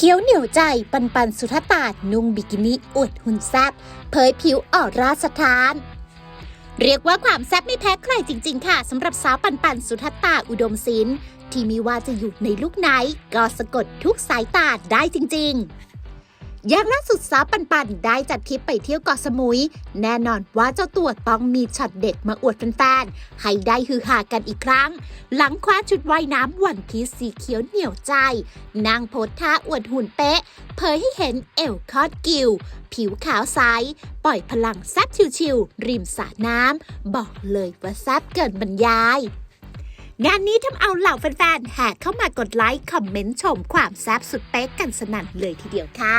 เคี้ยวเหนียวใจปันปันสุธตานุ่งบิกินี่อวดหุ่นแซบเผยผิวออร่าสถาน เรียกว่าความแซ่บไม่แพ้ใครจริง ๆ ค่ะสำหรับสาวปันปันสุธตาอุดมศิลป์ที่มีว่าจะอยู่ในลุกไหน ก็สะกดทุกสายตาได้จริง ๆ ย่างล่าสุดสาวปันปันได้จัดทริปไปเที่ยวเกาะสมุย แน่นอนว่าเจ้าตัวต้องมีช็อตเด็ดมาอวดแฟนๆให้ได้ฮือฮากันอีกครั้ง หลังคว้าชุดว่ายน้ำวันพีซสีเขียวเหนียวใจ นางโพสท่าอวดหุ่นเป๊ะ เผยให้เห็นเอวคอดกิว ผิวขาวใสปล่อยพลังแซบชิวๆริมสระน้ำบอกเลยว่าแซบเกินบรรยาย งานนี้ทำเอาเหล่าแฟนๆแห่เข้ามากดไลค์ คอมเมนต์ชมความแซบสุดเป๊กกันสนั่นเลยทีเดียวค่ะ